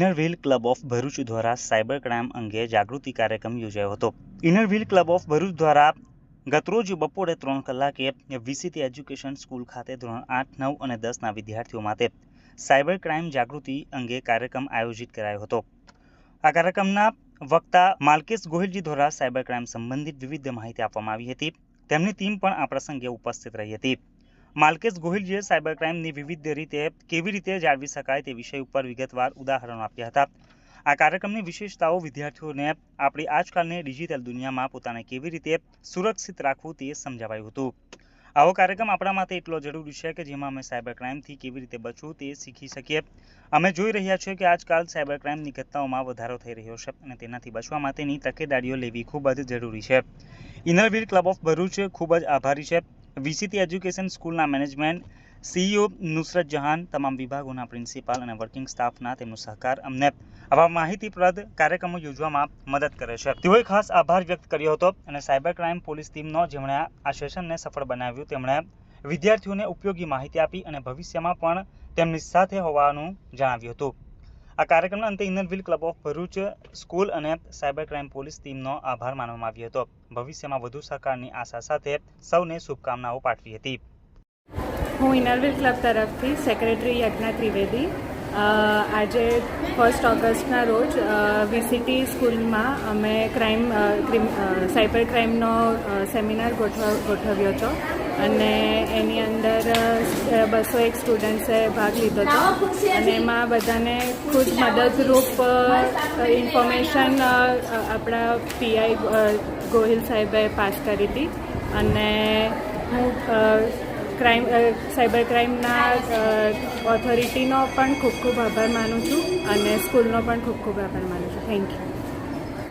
Inner wheel club of Bharuch દ્વારા cyber crime અંગે જાગૃતિ કાર્યક્રમ યોજાયો હતો. Inner wheel club of Bharuch દ્વારા ગતરોજ બપોરે ત્રણ કલાકે વીસીટી એજ્યુકેશન સ્કૂલ ખાતે ધોરણ આઠ, નવ અને દસના વિદ્યાર્થીઓ માટે સાયબર ક્રાઇમ જાગૃતિ અંગે કાર્યક્રમ આયોજિત કરાયો હતો. આ કાર્યક્રમના વક્તા માલકેશ ગોહિલજી દ્વારા સાયબર ક્રાઇમ સંબંધિત વિવિધ માહિતી આપવામાં આવી હતી. તેમની ટીમ પણ આ પ્રસંગે ઉપસ્થિત રહી હતી. માલકેશ ગોહિલજીએ સાયબર ક્રાઇમની વિવિધ રીતે કેવી રીતે જાળવી શકાય તે વિષય ઉપર વિગતવાર ઉદાહરણો આપ્યા હતા. આ કાર્યક્રમની વિશેષતાઓ વિદ્યાર્થીઓને આપણી આજકાલની ડિજિટલ દુનિયામાં પોતાને કેવી રીતે સુરક્ષિત રાખવું તે સમજાવાયું હતું. આવો કાર્યક્રમ આપણા માટે એટલો જરૂરી છે કે જેમાં અમે સાયબર ક્રાઇમથી કેવી રીતે બચવું તે શીખી શકીએ. અમે જોઈ રહ્યા છીએ કે આજકાલ સાયબર ક્રાઇમની ઘટનાઓમાં વધારો થઈ રહ્યો છે અને તેનાથી બચવા માટેની તકેદારીઓ લેવી ખૂબ જ જરૂરી છે. ઇનરવીર ક્લબ ઓફ ભરૂચ ખૂબ જ આભારી છે. વીસીટી એજ્યુકેશન સ્કૂલના મેનેજમેન્ટ સીઈઓ નુસરત જહાન, તમામ વિભાગોના પ્રિન્સિપાલ અને વર્કિંગ સ્ટાફના તેમનો સહકાર અમને આવા માહિતીપ્રદ કાર્યક્રમો યોજવામાં મદદ કરે છે. તેઓએ ખાસ આભાર વ્યક્ત કર્યો હતો અને સાયબર ક્રાઇમ પોલીસ ટીમનો જેમણે આ સેશનને સફળ બનાવ્યું, તેમણે વિદ્યાર્થીઓને ઉપયોગી માહિતી આપી અને ભવિષ્યમાં પણ તેમની સાથે હોવાનું જણાવ્યું હતું. આ કાર્યક્રમના અંતે inner wheel club of Bharuch school અને સાયબર ક્રાઇમ પોલીસ ટીમનો આભાર માનવામાં આવ્યો હતો. ભવિષ્યમાં વધુ સહકારની આશા સાથે સૌને શુભકામનાઓ પાઠવી હતી. હું ઇનરવિલ ક્લબ તરફથી સેક્રેટરી યજ્ઞા ત્રિવેદી. આજે ફર્સ્ટ ઓગસ્ટના રોજ વીસીટી સ્કૂલમાં અમે ક્રાઇમ સાયબર ક્રાઇમનો સેમિનાર ગોઠવ, ગોઠવ્યો હતો. અને એની અંદર બસો એક સ્ટુડન્ટ્સે ભાગ લીધો હતો. અને એમાં બધાને ખુદ મદદરૂપ ઇન્ફોર્મેશન આપણા પીઆઈ ગોહિલ સાહેબે પાસ કરી હતી. અને હું ક્રાઇમ સાયબર ક્રાઇમના ઓથોરિટીનો પણ ખૂબ ખૂબ આભાર માનું છું અને સ્કૂલનો પણ ખૂબ ખૂબ આભાર માનું છું. Thank you.